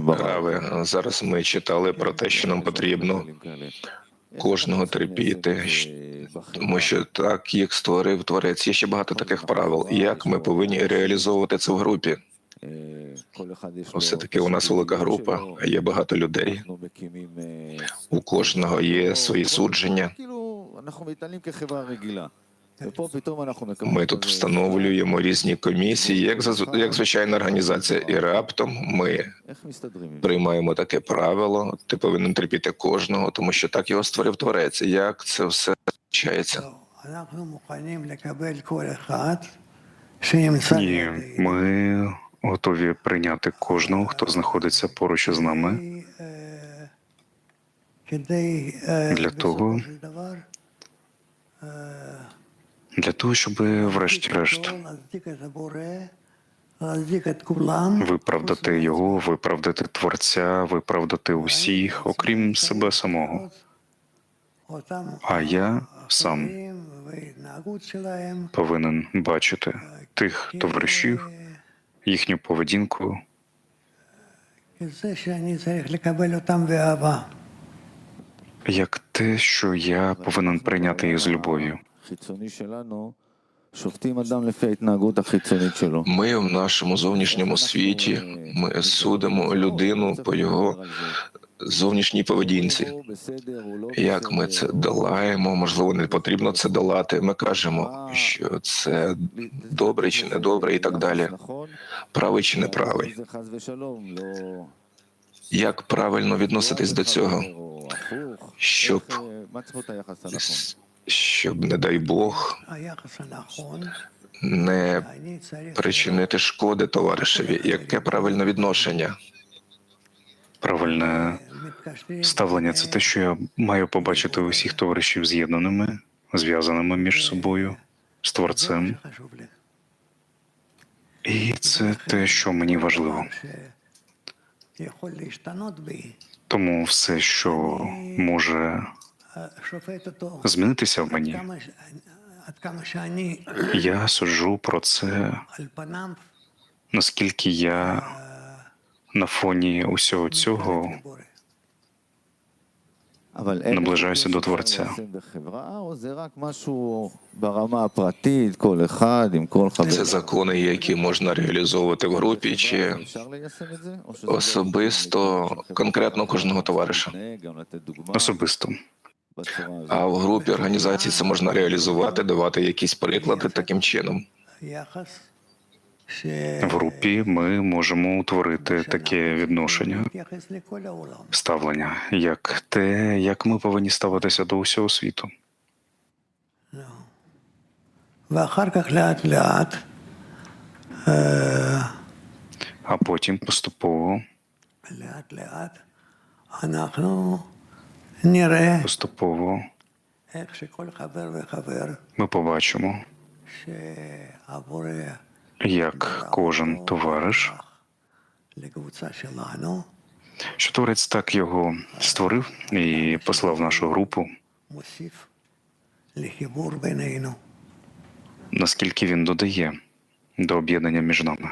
Рави. Зараз ми читали про те, що нам потрібно кожного терпіти, тому що так їх створив творець. Є ще багато таких правил. Як ми повинні реалізовувати це в групі? Все таки у нас велика група, є багато людей. У кожного є свої судження. Ми тут встановлюємо різні комісії, як як звичайна організація, і раптом ми приймаємо таке правило. Ти повинен терпіти кожного, тому що так його створив творець. Як це все зустрічається? Ні, ми готові прийняти кожного, хто знаходиться поруч із нами для того для того, щоб, врешті-решт, виправдати його, виправдати творця, виправдати усіх, окрім себе самого. А я сам повинен бачити тих товаришів, їхню поведінку. Як те, що я повинен прийняти їх з любов'ю. חיצוני שלנו, שופטים אדם לפי ההתנהגות החיצונית שלו. Ми в нашому зовнішньому світі ми судимо людину по його зовнішній поведінці. Як ми це долаємо? Можливо, не потрібно це долати. Ми кажемо, що це добре чи не добре, і так далі. Правий чи неправий. Як правильно відноситись до цього, щоб с- щоб, не дай Бог, не причинити шкоди товаришеві. Яке правильне відношення? Правильне ставлення це те, що я маю побачити усіх товаришів з'єднаними, зв'язаними між собою, з творцем. І це те, що мені важливо. Тому все, що може змінитися в мені. Я суджу про це, наскільки я на фоні усього цього наближаюся до творця. Це закони, які можна реалізовувати в групі, чи особисто конкретно кожного товариша. Особисто. А в групі організації це можна реалізувати, давати якісь приклади таким чином. В групі ми можемо утворити таке відношення ставлення, як те, як ми повинні ставитися до усього світу. А потім поступово Поступово ми побачимо, як кожен товариш, що творець так його створив і послав в нашу групу, наскільки він додає до об'єднання між нами.